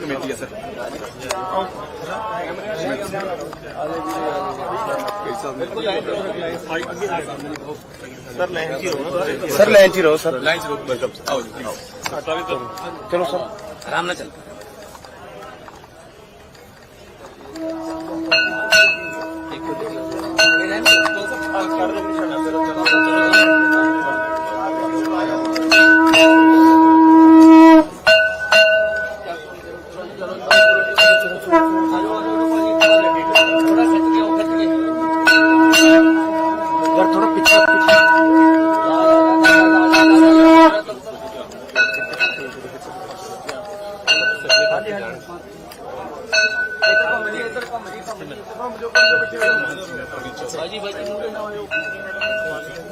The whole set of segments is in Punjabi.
ਕਮੇਟੀ ਹੈ ਸਰ ਸਰ ਲਾਈਨ 'ਚ ਹੀ ਰਹੋ ਸਰ। ਲਾਈਨ ਚ ਰੁਕ ਵੈਲਕਮ ਆਓ ਜੀ ਚਲੋ ਸਰ। ਆਰਾਮ ਨਾਲ ਚੱਲ। ਯਾਰ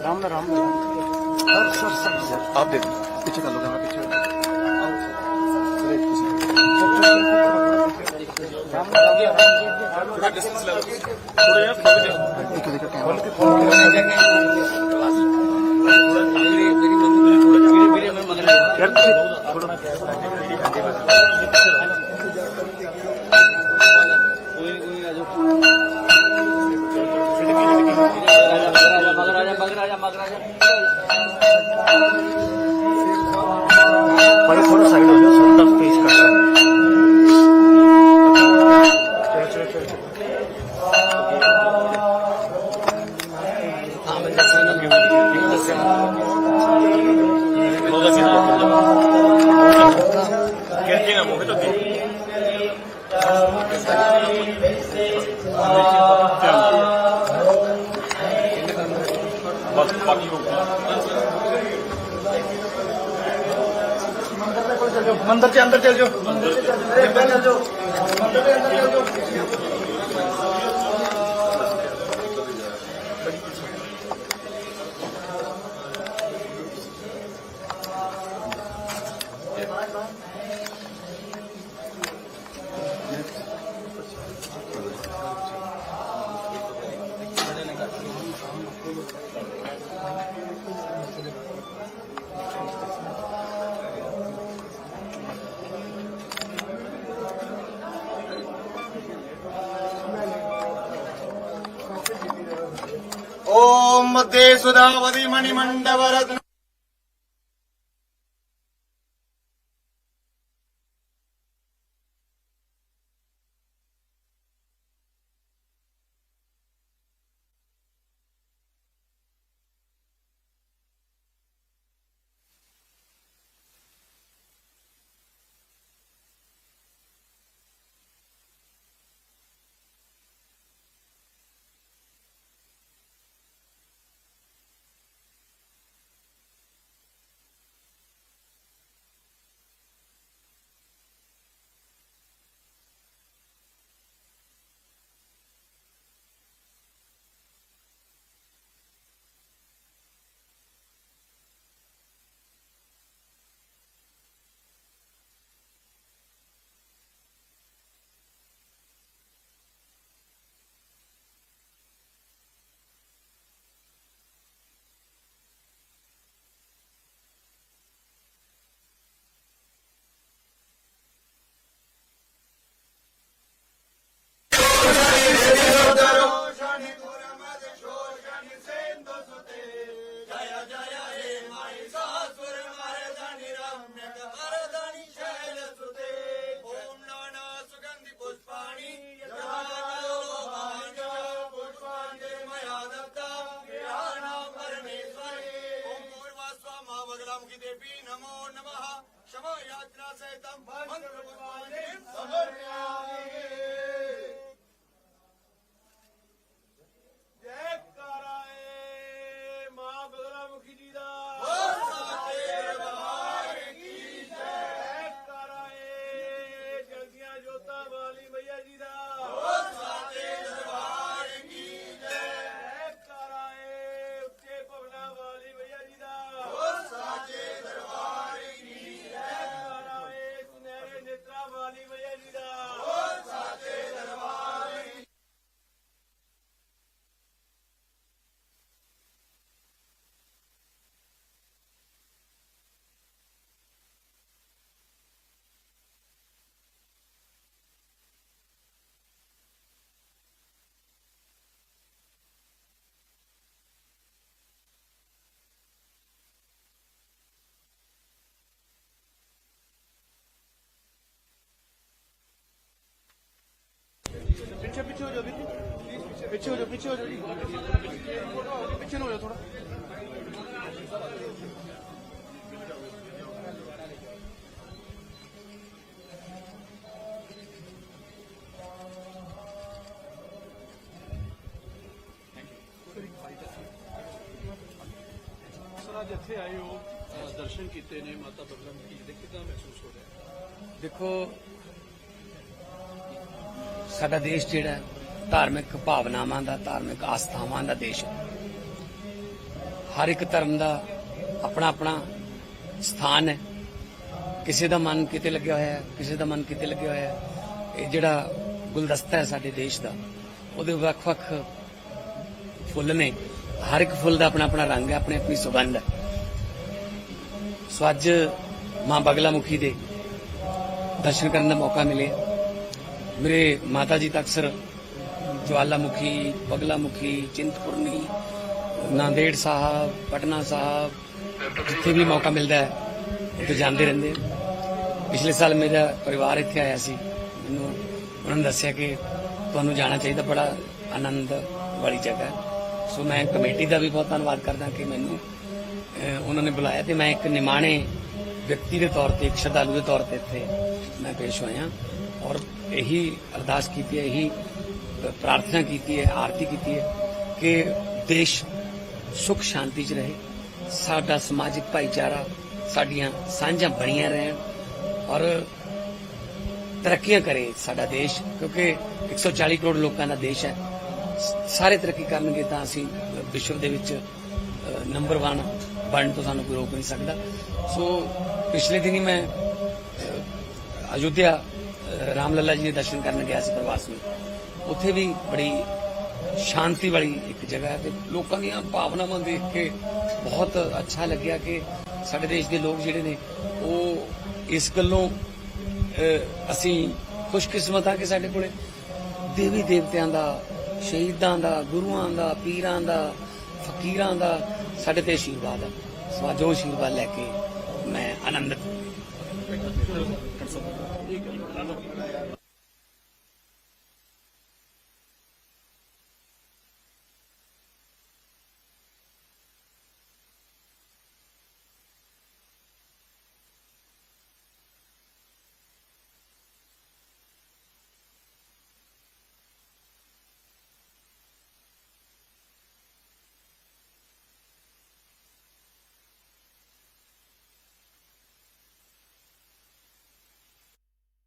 ਰਾਮ ਨਾਲ ਰਾਮ ਨਾਲ ਸਰ ਸਰ ਸਰ ਸਰ ਆਪ I'm ਬਸ ਬਾਕੀ ਹੋ ਗਿਆ ਮੰਦਰ ਦੇ ਅੰਦਰ ਚਲ ਜਾਓ ਮੰਦਰ ਦੇ ਅੰਦਰ ਚਲ ਜਾਓ ਮੰਦਰ ਦੇ ਅੰਦਰ ਚਲ। ਜਾਓ ಓಂ ಮಧ್ಯೆ ಸುಧಾವಧಿ ಮಣಿಮಂಡವರ गीतेऽपि नमो नमः शमयात्रासहितं मन्त्रभगवाने समर्पयामि जयकाराय मां बगलामुखी जी ਦਾ ਪਿੱਛੇ ਹੋ ਜਾਓ ਪਿੱਛੇ ਹੋ ਜਾਓ ਜੀ। ਪਿੱਛੇ ਨੂੰ ਹੋ ਜਾਓ ਥੋੜਾ ਸਰ ਅੱਜ ਇੱਥੇ ਆਏ ਹੋ ਦਰਸ਼ਨ ਕੀਤੇ ਨੇ ਮਾਤਾ ਬਗਲਾ ਮੁਖੀ ਜੀ। ਦੇ ਕਿਦਾਂ ਮਹਿਸੂਸ ਹੋ ਰਿਹਾ ਦੇਖੋ ਸਾਡਾ ਦੇਸ਼ ਜਿਹੜਾ ਧਾਰਮਿਕ ਭਾਵਨਾਵਾਂ ਦਾ, ਧਾਰਮਿਕ ਆਸਥਾਵਾਂ ਦਾ ਦੇਸ਼ ਹੈ। ਹਰ ਇੱਕ ਧਰਮ ਦਾ ਆਪਣਾ ਆਪਣਾ ਸਥਾਨ ਹੈ। ਕਿਸੇ ਦਾ ਮਨ ਕਿਤੇ ਲੱਗਿਆ ਹੋਇਆ ਹੈ, ਕਿਸੇ ਦਾ ਮਨ ਕਿਤੇ ਲੱਗਿਆ ਹੋਇਆ ਹੈ। ਇਹ ਜਿਹੜਾ ਗੁਲਦਸਤਾ ਹੈ ਸਾਡੇ ਦੇਸ਼ ਦਾ, ਉਹਦੇ ਵੱਖ-ਵੱਖ ਫੁੱਲ ਨੇ। ਹਰ ਇੱਕ ਫੁੱਲ ਦਾ ਆਪਣਾ ਆਪਣਾ ਰੰਗ ਹੈ ਆਪਣੀ ਆਪਣੀ ਸੁਗੰਧ ਹੈ। ਸੋ ਅੱਜ ਮਾਂ ਬਗਲਾ ਮੁਖੀ ਦੇ ਦਰਸ਼ਨ ਕਰਨ ਦਾ ਮੌਕਾ ਮਿਲਿਆ। ਮੇਰੇ ਮਾਤਾ ਜੀ ਤਾਂ ਅਕਸਰ ਜਵਾਲਾਮੁਖੀ, ਬਗਲਾਮੁਖੀ, ਚਿੰਤਪੁਰਨੀ, ਨਾਂਦੇੜ ਸਾਹਿਬ, ਪਟਨਾ ਸਾਹਿਬ, ਜਿੱਥੇ ਵੀ ਮੌਕਾ ਮਿਲਦਾ ਹੈ, ਉੱਥੇ ਜਾਂਦੇ ਰਹਿੰਦੇ ਪਿਛਲੇ ਸਾਲ ਮੇਰਾ ਪਰਿਵਾਰ ਇੱਥੇ ਆਇਆ ਸੀ। ਮੈਨੂੰ ਉਹਨਾਂ ਨੇ ਦੱਸਿਆ ਕਿ ਤੁਹਾਨੂੰ ਜਾਣਾ ਚਾਹੀਦਾ, ਬੜਾ ਆਨੰਦ ਵਾਲੀ ਜਗ੍ਹਾ ਸੋ ਮੈਂ ਕਮੇਟੀ ਦਾ ਵੀ ਬਹੁਤ ਧੰਨਵਾਦ ਕਰਦਾ ਕਿ ਮੈਨੂੰ ਉਹਨਾਂ ਨੇ ਬੁਲਾਇਆ ਤੇ ਮੈਂ ਇੱਕ ਨਿਮਾਣੇ ਵਿਅਕਤੀ ਦੇ ਤੌਰ ਤੇ, ਇੱਕ ਸ਼ਰਧਾਲੂ ਦੇ ਤੌਰ ਤੇ ਇੱਥੇ ਮੈਂ ਪੇਸ਼ ਹੋਇਆ। ਔਰ ਇਹੀ ਅਰਦਾਸ ਕੀਤੀ ਹੈ, ਇਹੀ ਪ੍ਰਾਰਥਨਾ ਕੀਤੀ ਹੈ ਆਰਤੀ ਕੀਤੀ ਹੈ ਕਿ ਦੇਸ਼ ਸੁਖ ਸ਼ਾਂਤੀ 'ਚ ਰਹੇ ਸਾਡਾ ਸਮਾਜਿਕ ਭਾਈਚਾਰਾ ਸਾਡੀਆਂ ਸਾਂਝਾਂ ਬਣੀਆਂ ਰਹਿਣ ਔਰ ਤਰੱਕੀਆਂ ਕਰੇ ਸਾਡਾ ਦੇਸ਼ ਕਿਉਂਕਿ 140 ਕਰੋੜ ਲੋਕਾਂ ਦਾ ਦੇਸ਼ ਹੈ। ਸਾਰੇ ਤਰੱਕੀ ਕਰਨਗੇ ਤਾਂ ਅਸੀਂ ਵਿਸ਼ਵ ਦੇ ਵਿੱਚ ਨੰਬਰ 1 ਬਣਨ ਤੋਂ ਸਾਨੂੰ ਕੋਈ ਰੋਕ ਨਹੀਂ ਸਕਦਾ। ਸੋ ਪਿਛਲੇ ਦਿਨੀ ਮੈਂ ਅ, ਅਯੁੱਧਿਆ ਰਾਮ ਲੱਲਾ ਜੀ ਦੇ ਦਰਸ਼ਨ ਕਰਨ ਗਿਆ ਸੀ ਪ੍ਰਵਾਸ ਵਿੱਚ ਉੱਥੇ ਵੀ ਬੜੀ ਸ਼ਾਂਤੀ ਵਾਲੀ ਇੱਕ ਜਗ੍ਹਾ ਹੈ ਤੇ ਲੋਕਾਂ ਦੀਆਂ ਭਾਵਨਾਵਾਂ ਦੇਖ ਕੇ ਬਹੁਤ ਅੱਛਾ ਲੱਗਿਆ ਕਿ ਸਾਡੇ ਦੇਸ਼ ਦੇ ਲੋਕ ਜਿਹੜੇ ਨੇ, ਉਹ ਇਸ ਗੱਲੋਂ ਅਸੀਂ ਖੁਸ਼ਕਿਸਮਤ ਆ ਕਿ ਸਾਡੇ ਕੋਲੇ ਦੇਵੀ ਦੇਵਤਿਆਂ ਦਾ, ਸ਼ਹੀਦਾਂ ਦਾ, ਗੁਰੂਆਂ ਦਾ, ਪੀਰਾਂ ਦਾ, ਫਕੀਰਾਂ ਦਾ ਸਾਡੇ ਤੇ ਆਸ਼ੀਰਵਾਦ ਹੈ ਸੋ ਅੱਜ ਆਸ਼ੀਰਵਾਦ ਲੈ ਕੇ ਮੈਂ ਆਨੰਦਿਤ।